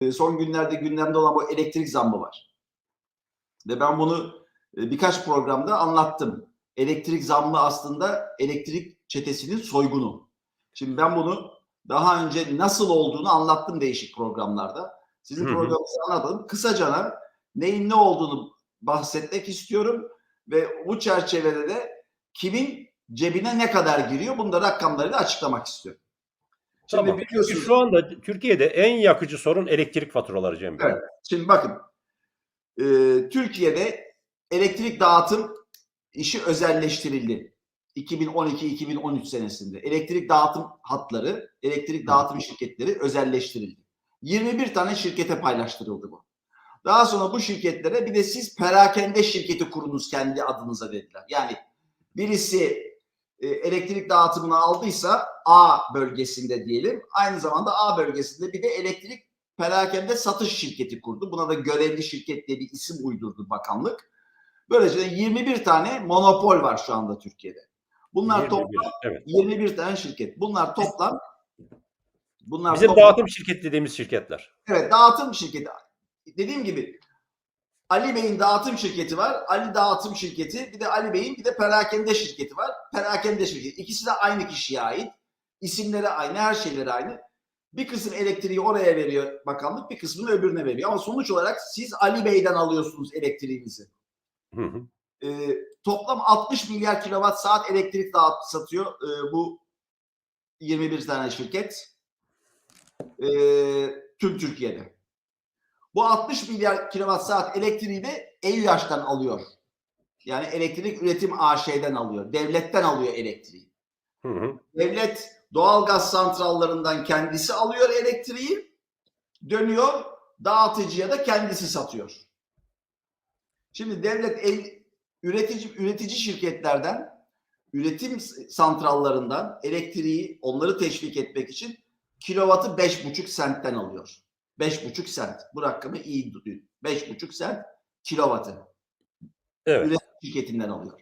e, son günlerde gündemde olan bu elektrik zammı var. Ve ben bunu e, birkaç programda anlattım. Elektrik zammı aslında elektrik çetesinin soygunu. Şimdi ben bunu daha önce nasıl olduğunu anlattım değişik programlarda. Sizin programınızda anlatalım. Kısaca neyin ne olduğunu bahsetmek istiyorum ve bu çerçevede de kimin cebine ne kadar giriyor bunu da rakamlarıyla açıklamak istiyorum. Şimdi Tamam. Çünkü biliyorsunuz şu anda Türkiye'de en yakıcı sorun elektrik faturaları Cem Bey. Evet. Şimdi bakın e, Türkiye'de elektrik dağıtım işi özelleştirildi. 2012-2013 senesinde elektrik dağıtım hatları, elektrik dağıtım şirketleri özelleştirildi. 21 tane şirkete paylaştırıldı bu. Daha sonra bu şirketlere bir de siz perakende şirketi kurunuz kendi adınıza dediler. Yani birisi e, elektrik dağıtımını aldıysa A bölgesinde diyelim. Aynı zamanda A bölgesinde bir de elektrik perakende satış şirketi kurdu. Buna da görevli şirket diye bir isim uydurdu bakanlık. Böylece de 21 tane monopol var şu anda Türkiye'de. Bunlar 21, toplam evet. 21 tane şirket. Bunlar toplam bunlar Bizim toplam, dağıtım şirketi dediğimiz şirketler. Evet dağıtım şirketi. Dediğim gibi Ali Bey'in dağıtım şirketi var. Ali dağıtım şirketi. Bir de Ali Bey'in bir de perakende şirketi var. Perakende şirketi. İkisi de aynı kişiye ait. İsimleri aynı, her şeyleri aynı. Bir kısım elektriği oraya veriyor bakanlık, bir kısmını öbürüne veriyor. Ama sonuç olarak siz Ali Bey'den alıyorsunuz elektriğinizi. Hı hı. Ee, toplam 60 milyar kilowatt saat elektrik dağıt satıyor e, bu 21 tane şirket e, tüm Türkiye'de. Bu 60 milyar kilowatt saat elektriği de EÜH'tan alıyor. Yani elektrik üretim AŞ'den alıyor. Devletten alıyor elektriği. Hı hı. Devlet doğalgaz santrallarından kendisi alıyor elektriği. Dönüyor dağıtıcıya da kendisi satıyor. Şimdi devlet el, üretici üretici şirketlerden üretim santrallarından elektriği onları teşvik etmek için kilovatı 5,5 sentten alıyor. 5,5 sent. Bu rakamı iyi tutun. 5,5 sent kilovatı Evet. şirketinden alıyor.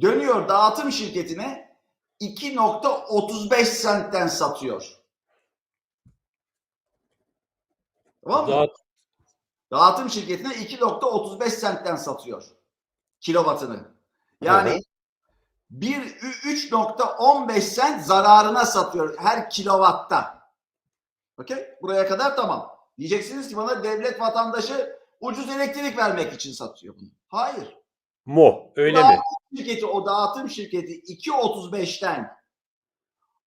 Dönüyor dağıtım şirketine 2.35 sentten satıyor. Tamam mı? Dağıt- Dağıtım şirketine 2.35 sentten satıyor kilovatını. Yani bir ü- 3.15 sent zararına satıyor her kilovatta. Okey? Buraya kadar tamam. Diyeceksiniz ki bana devlet vatandaşı ucuz elektrik vermek için satıyor bunu. Hayır. Mo öyle Dağıtım mi? şirketi o dağıtım şirketi 2.35'ten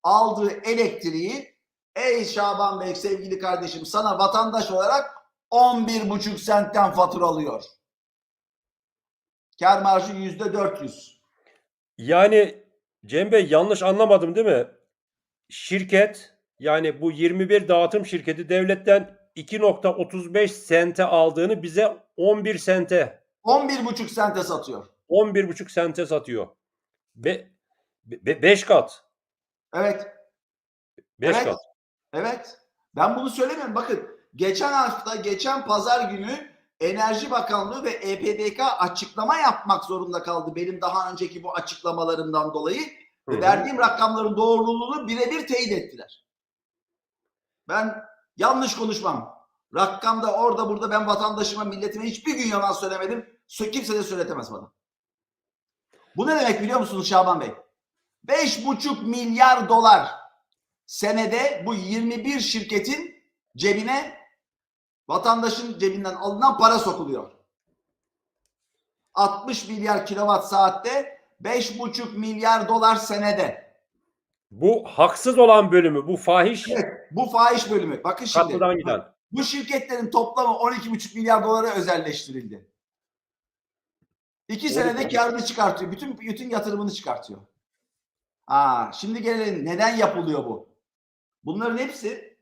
aldığı elektriği ey Şaban Bey sevgili kardeşim sana vatandaş olarak 11,5 sentten faturalıyor. Kar marjı yüzde 400. Yani Cem Bey yanlış anlamadım değil mi? Şirket yani bu 21 dağıtım şirketi devletten 2.35 sente aldığını bize 11 sente 11,5 sente satıyor. 11,5 sente satıyor. Be, 5 kat. Evet. 5 Evet. kat. Evet. Ben bunu söylemiyorum. Bakın geçen hafta, geçen pazar günü Enerji Bakanlığı ve EPDK açıklama yapmak zorunda kaldı. Benim daha önceki bu açıklamalarımdan dolayı. Hı hı. verdiğim rakamların doğruluğunu birebir teyit ettiler. Ben yanlış konuşmam. Rakamda orada burada ben vatandaşıma, milletime hiçbir gün yalan söylemedim. Sö- Kimse de söyletemez bana. Bu ne demek biliyor musunuz Şaban Bey? 5,5 milyar dolar senede bu 21 şirketin cebine vatandaşın cebinden alınan para sokuluyor. 60 milyar kilowatt saatte 5,5 milyar dolar senede. Bu haksız olan bölümü, bu fahiş Evet, bu fahiş bölümü. Bakın şimdi. kapıdan giden. Bu şirketlerin toplamı 12,5 milyar dolara özelleştirildi. İki senede karını çıkartıyor. Bütün bütün yatırımını çıkartıyor. Aa, şimdi gelelim neden yapılıyor bu? Bunların hepsi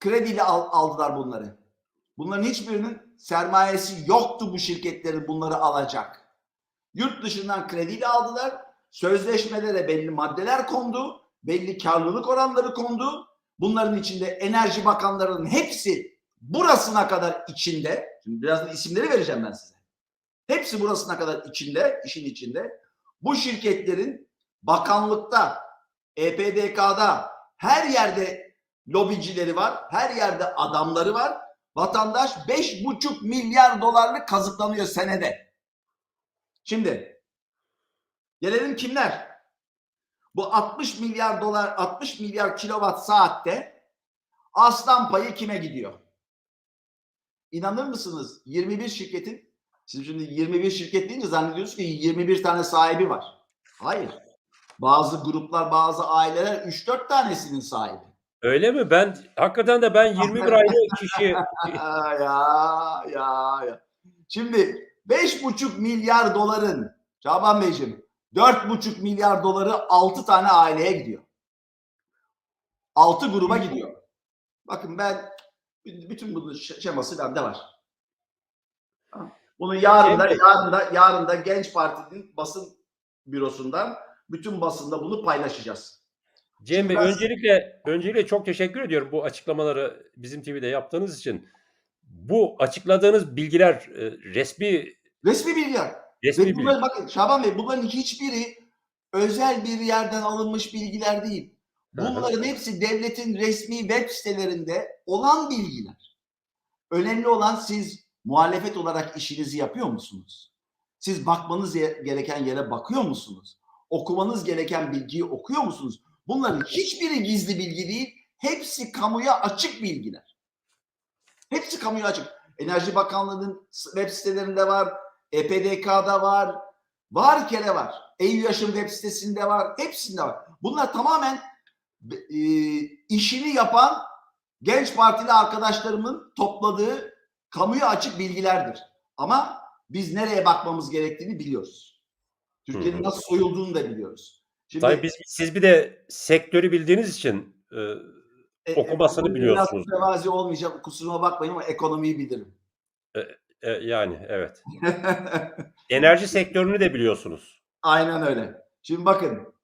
krediyle al- aldılar bunları. Bunların hiçbirinin sermayesi yoktu bu şirketlerin bunları alacak. Yurt dışından krediyle aldılar. Sözleşmelere belli maddeler kondu. Belli karlılık oranları kondu. Bunların içinde enerji bakanlarının hepsi burasına kadar içinde. Şimdi birazdan isimleri vereceğim ben size. Hepsi burasına kadar içinde, işin içinde. Bu şirketlerin bakanlıkta, EPDK'da her yerde lobicileri var. Her yerde adamları var. Vatandaş 5,5 milyar dolarlık kazıklanıyor senede. Şimdi gelelim kimler? Bu 60 milyar dolar 60 milyar kilowatt saatte aslan payı kime gidiyor? İnanır mısınız? 21 şirketin siz şimdi 21 şirket deyince zannediyorsunuz ki 21 tane sahibi var. Hayır. Bazı gruplar, bazı aileler 3-4 tanesinin sahibi. Öyle mi? Ben hakikaten de ben 21 ayrı kişi ya ya ya. Şimdi 5,5 milyar doların Şaban Beyciğim 4,5 milyar doları 6 tane aileye gidiyor. 6 gruba gidiyor. Bakın ben bütün bunun şeması bende var. Bunu yarın da, yarın da, yarın da Genç Parti'nin basın bürosundan bütün basında bunu paylaşacağız. Cem Bey öncelikle öncelikle çok teşekkür ediyorum bu açıklamaları bizim TV'de yaptığınız için. Bu açıkladığınız bilgiler e, resmi Resmi bilgiler. Resmi Ve bilgi. bunlar, bakın Şaban Bey bunların hiçbiri özel bir yerden alınmış bilgiler değil. Bunların hepsi devletin resmi web sitelerinde olan bilgiler. Önemli olan siz muhalefet olarak işinizi yapıyor musunuz? Siz bakmanız gereken yere bakıyor musunuz? Okumanız gereken bilgiyi okuyor musunuz? Bunların hiçbiri gizli bilgi değil. Hepsi kamuya açık bilgiler. Hepsi kamuya açık. Enerji Bakanlığı'nın web sitelerinde var. EPDK'da var. Var kere var. EYUYAŞ'ın web sitesinde var. Hepsinde var. Bunlar tamamen e, işini yapan genç partili arkadaşlarımın topladığı kamuya açık bilgilerdir. Ama biz nereye bakmamız gerektiğini biliyoruz. Türkiye'nin nasıl soyulduğunu da biliyoruz. Şimdi Tabii biz, siz bir de sektörü bildiğiniz için e, e, okumasını e, biliyorsunuz. Biraz mütevazi olmayacak kusuruma bakmayın ama ekonomiyi bilirim. e, yani evet. Enerji sektörünü de biliyorsunuz. Aynen öyle. Şimdi bakın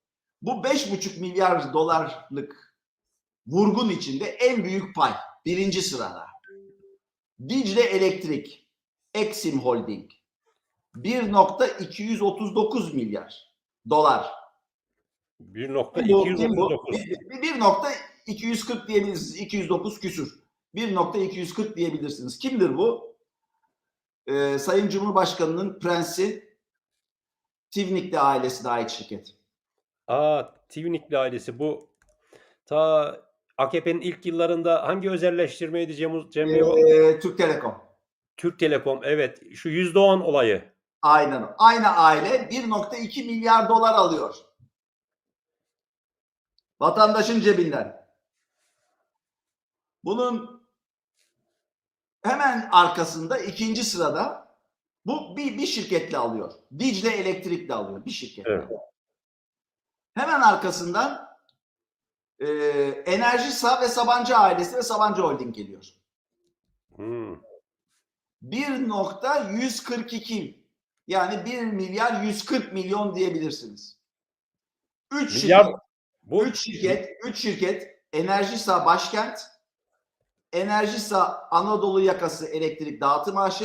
bu 5,5 milyar dolarlık vurgun içinde en büyük pay birinci sırada. Dicle Elektrik, Exim Holding 1.239 milyar dolar. Bu, kim bu? 1.239. Bir- bir- 1.240 diyebilirsiniz. 209 küsür. 1.240 diyebilirsiniz. Kimdir bu? Ee, Sayın Cumhurbaşkanı'nın prensi Tivnik'te ailesine ait şirket. Aa, Tivnikli ailesi bu ta AKP'nin ilk yıllarında hangi özelleştirmeydi Cem, Cem? Ee, Türk Telekom. Türk Telekom evet şu %10 olayı. Aynen. Aynı aile 1.2 milyar dolar alıyor. Vatandaşın cebinden. Bunun hemen arkasında ikinci sırada bu bir, bir şirketle alıyor. Dicle Elektrik'le alıyor bir şirketle. Evet. Hemen arkasından e, Enerjisa ve Sabancı ailesi ve Sabancı Holding geliyor. Hmm. 1.142 yani 1 milyar 140 milyon diyebilirsiniz. 3 Milyar şirket, bu 3 şirket, 3 şirket Enerjisa Başkent, Enerjisa Anadolu Yakası Elektrik Dağıtım AŞ,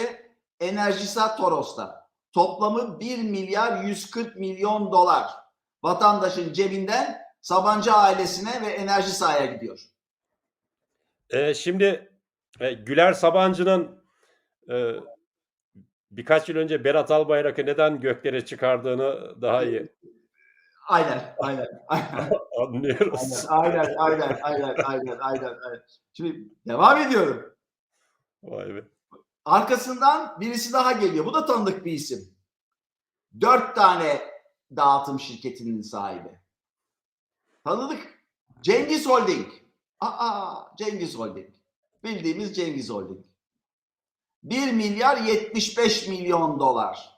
Enerjisa Toros'ta. Toplamı 1 milyar 140 milyon dolar vatandaşın cebinden Sabancı ailesine ve Enerjisa'ya gidiyor. e, şimdi e, Güler Sabancı'nın e, birkaç yıl önce Berat Albayrak'ı neden göklere çıkardığını daha iyi Aynen, aynen, aynen. anlıyoruz. Aynen, aynen, aynen, aynen, aynen, aynen. Şimdi devam ediyorum. Vay be. Arkasından birisi daha geliyor. Bu da tanıdık bir isim. Dört tane dağıtım şirketinin sahibi. Tanıdık. Cengiz Holding. Aa, Cengiz Holding. Bildiğimiz Cengiz Holding. 1 milyar 75 milyon dolar.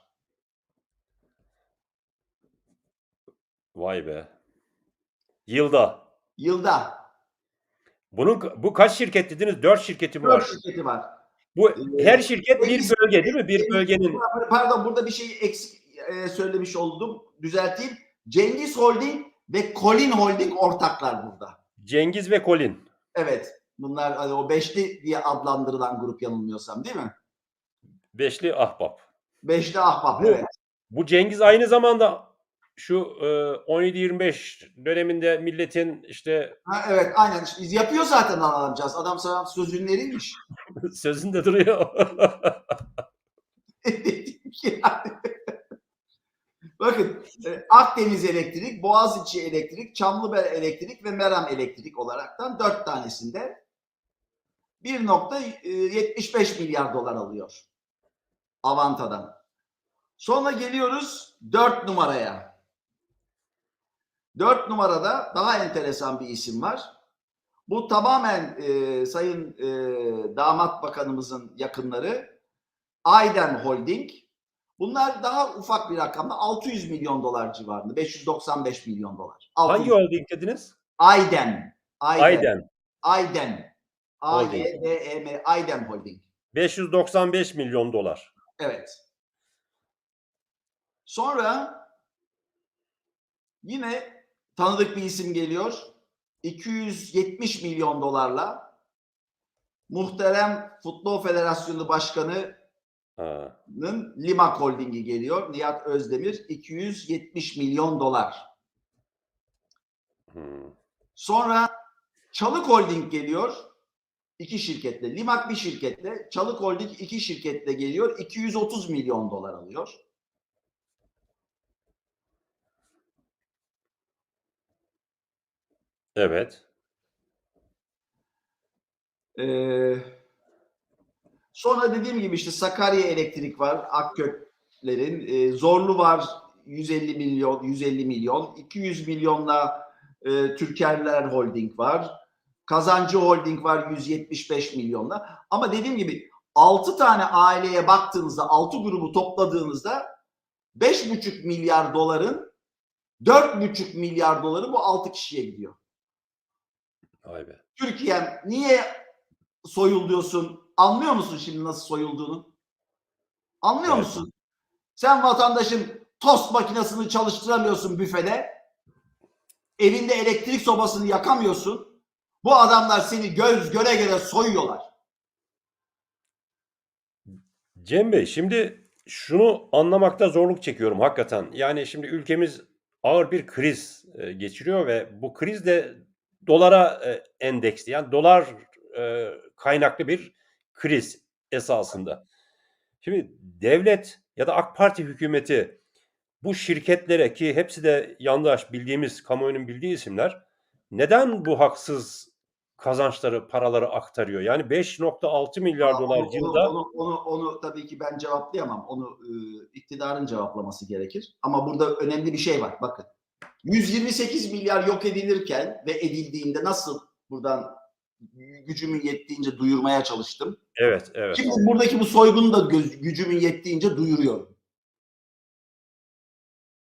Vay be. Yılda. Yılda. Bunun bu kaç şirket dediniz? 4 şirketi mi var? Dört şirketi var. Bu Ee, her şirket bir bölge değil mi? Bir bölgenin Pardon burada bir şey eksik e, söylemiş oldum. Düzelteyim. Cengiz Holding ve Colin Holding ortaklar burada. Cengiz ve Colin. Evet. Bunlar hani o beşli diye adlandırılan grup yanılmıyorsam değil mi? Beşli ahbap. Beşli ahbap Bu- evet. Bu Cengiz aynı zamanda şu e, 17-25 döneminde milletin işte Ha, evet aynen yapıyor zaten adamcağız. Adam sana sözünü veriymiş. sözünde duruyor. Yani. Bakın e, Akdeniz Elektrik, Boğaziçi Elektrik, Çamlıbel Elektrik ve Meram Elektrik olaraktan dört tanesinde 1.75 milyar dolar alıyor. Avanta'dan. Sonra geliyoruz 4 numaraya. 4 numarada daha enteresan bir isim var. Bu tamamen e, Sayın e, Damat Bakanımızın yakınları Aydem Holding. Bunlar daha ufak bir rakamda 600 milyon dolar civarında. 595 milyon dolar. 600 Hangi holding dediniz? Aydem. Aydem. Aydem. Aydem. A Holding. Y D E M Aydem Holding. 595 milyon dolar. Evet. Sonra yine tanıdık bir isim geliyor. 270 milyon dolarla muhterem Futbol Federasyonu Başkanı'nın Ha. Limak Holding'i geliyor. Nihat Özdemir 270 milyon dolar. hmm. Sonra Çalık Holding geliyor. iki şirketle. Limak bir şirketle. Çalık Holding iki şirketle geliyor. 230 milyon dolar alıyor. Evet. Ee, sonra dediğim gibi işte Sakarya Elektrik var. Akköklerin. Ee, Zorlu var. 150 milyon, 150 milyon. 200 milyonla e, Türkerler Holding var. Kazancı Holding var 175 milyonla. Ama dediğim gibi 6 tane aileye baktığınızda 6 grubu topladığınızda 5,5 milyar doların 4,5 milyar doları bu 6 kişiye gidiyor. Vay be. Türkiye'm niye soyuluyorsun? Anlıyor musun şimdi nasıl soyulduğunu? Anlıyor Evet. musun? Sen vatandaşın tost makinesini çalıştıramıyorsun büfede. Evinde elektrik sobasını yakamıyorsun. Bu adamlar seni göz göre göre soyuyorlar. Cem Bey şimdi şunu anlamakta zorluk çekiyorum hakikaten. Yani şimdi ülkemiz ağır bir kriz e, geçiriyor ve bu kriz de dolara e, endeksli. Yani dolar e, kaynaklı bir kriz esasında. Şimdi devlet ya da AK Parti hükümeti bu şirketlere ki hepsi de yandaş bildiğimiz kamuoyunun bildiği isimler neden bu haksız kazançları paraları aktarıyor? Yani 5.6 milyar Aa, dolar onu, yılda Onu, onu, onu tabii ki ben cevaplayamam. Onu e, iktidarın cevaplaması gerekir. Ama burada önemli bir şey var. Bakın. 128 milyar yok edilirken ve edildiğinde nasıl buradan gücümün yettiğince duyurmaya çalıştım. evet evet Şimdi buradaki bu soygunu da göz, gücümün yettiğince duyuruyorum.